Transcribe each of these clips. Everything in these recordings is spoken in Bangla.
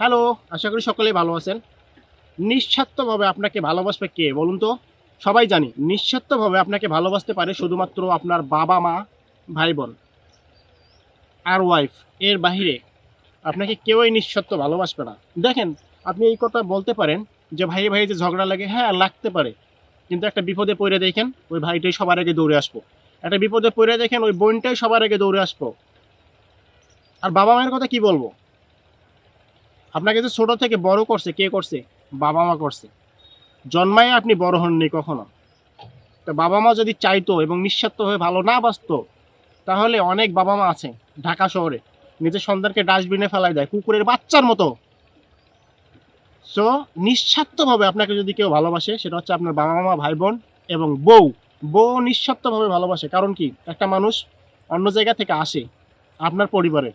হ্যালো, আশা করি সকলেই ভালো আছেন। নিঃস্বার্থভাবে আপনাকে ভালোবাসবে কে, বলুন তো? সবাই জানি, নিঃস্বার্থভাবে আপনাকে ভালোবাসতে পারে শুধুমাত্র আপনার বাবা মা, ভাই বোন আর ওয়াইফ এর বাহিরে। আপনাকে কেউই নিঃস্বার্থ ভালোবাসবে না। দেখেন, আপনি এই কথা বলতে পারেন যে ভাই ভাই যে ঝগড়া লাগে হ্যাঁ লাগতে পারে। কিন্তু একটা বিপদে পড়ে দেখেন, ওই ভাইটাই সবার আগে দৌড়ে আসব। একটা বিপদে পড়ে দেখেন, ওই বোনটাই সবার আগে দৌড়ে আসব। আর বাবা মায়ের কথা কি বলব? আপনাকে যে ছোট থেকে বড় করছে, কে করছে? বাবা মা করছে। জন্মায় আপনি বড় হননি কখনো। তো বাবা মা যদি চাইতো এবং নিঃস্বার্থ হয়ে ভালো না বাসতো তাহলে অনেক বাবা মা আছে ঢাকা শহরে। নিজের সন্তানকে ডাস্টবিনে ফেলাই দেয়, কুকুরের বাচ্চার মতো। সো নিঃস্বার্থভাবে আপনাকে যদি কেউ ভালোবাসে, সেটা হচ্ছে আপনার বাবা মা ভাই বোন এবং বউ। বউ নিঃস্বার্থভাবে ভালোবাসে। কারণ কি? একটা মানুষ অন্য জায়গা থেকে আসে আপনার পরিবারে।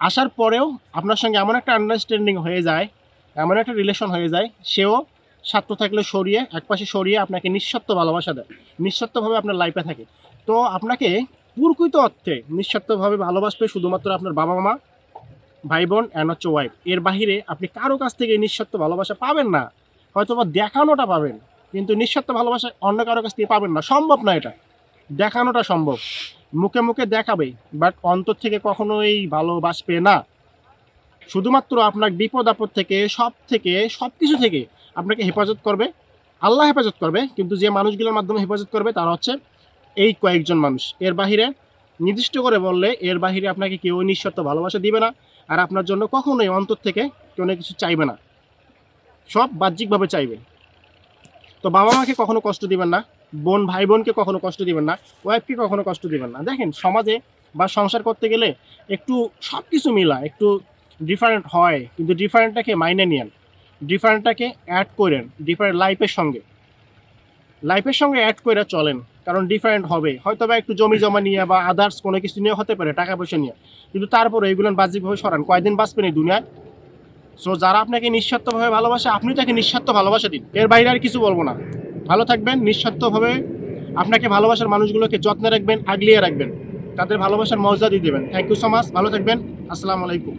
আসার পরেও আপনার সঙ্গে এমন একটা আন্ডারস্ট্যান্ডিং হয়ে যায়, এমন একটা রিলেশন হয়ে যায়, সেও স্বার্থ থাকলে সরিয়ে একপাশে সরিয়ে আপনাকে নিঃস্বার্থ ভালোবাসা দেয়, নিঃস্বার্থভাবে আপনার লাইফে থাকে। তো আপনাকে পুরকুইত অর্থে নিঃস্বার্থভাবে ভালোবাসবে শুধুমাত্র আপনার বাবা মা ভাই বোন অ্যান্ড হচ্ছে ওয়াইফ এর বাহিরে আপনি কারও কাছ থেকে নিঃস্বার্থ ভালোবাসা পাবেন না হয়তো বা দেখানোটা পাবেন, কিন্তু নিঃস্বার্থ ভালোবাসা অন্য কারও কাছ থেকে পাবেন না। সম্ভব না এটা। দেখানোটা সম্ভব। মুখে মুখে দেখাবে বাট অন্তর থেকে কখনোই ভালোবাসবে না। শুধুমাত্র আপনার বিপদ আপদ থেকে, সব থেকে সব কিছু থেকে আপনাকে হেফাজত করবে। আল্লাহ হেফাজত করবে, কিন্তু যে মানুষগুলোর মাধ্যমে হেফাজত করবে তারা হচ্ছে এই কয়েকজন মানুষ। এর বাহিরে নির্দিষ্ট করে বললে এর বাহিরে আপনাকে কেউ নিঃস্বার্থ ভালোবাসা দিবে না, আর আপনার জন্য কখনোই অন্তর থেকে কোনো কিছু চাইবে না। সব বাহ্যিকভাবে চাইবে। তো বাবা মাকে কখনো কষ্ট দিবেন না। বোন ভাই বোনকে কখনো কষ্ট দিবেন না ওয়াইফকে কখনো কষ্ট দিবেন না। দেখেন, সমাজে বা সংসার করতে গেলে একটু সব কিছু মিলা একটু ডিফারেন্ট হয়, কিন্তু ডিফারেন্টটাকে মাইনে নিয়েন ডিফারেন্টটাকে অ্যাড করেন ডিফারেন্ট লাইফের সঙ্গে। লাইফের সঙ্গে অ্যাড করে চলেন, কারণ ডিফারেন্ট হবে। হয়তো বা একটু জমি জমা নিয়ে বা আদার্স কোনো কিছু নিয়ে হতে পারে টাকা পয়সা নিয়ে। কিন্তু তারপরে এইগুলো বাহ্যিকভাবে সরান। কয়দিন বাঁচবেন এই দুনিয়ায়? সো যারা আপনাকে নিঃস্বার্থভাবে ভালোবাসে আপনি তাকে নিঃস্বার্থ ভালোবাসা দিন। এর বাইরে আর কিছু বলব না। ভালো থাকবেন, নিঃস্বার্থভাবে আপনাকে ভালোবাসার মানুষগুলোকে যত্নে রাখবেন, আগলিয়ে রাখবেন। তাদের ভালোবাসার মর্যাদা দেবেন। থ্যাংক ইউ সো মাচ ভালো থাকবেন। আসসালামু আলাইকুম।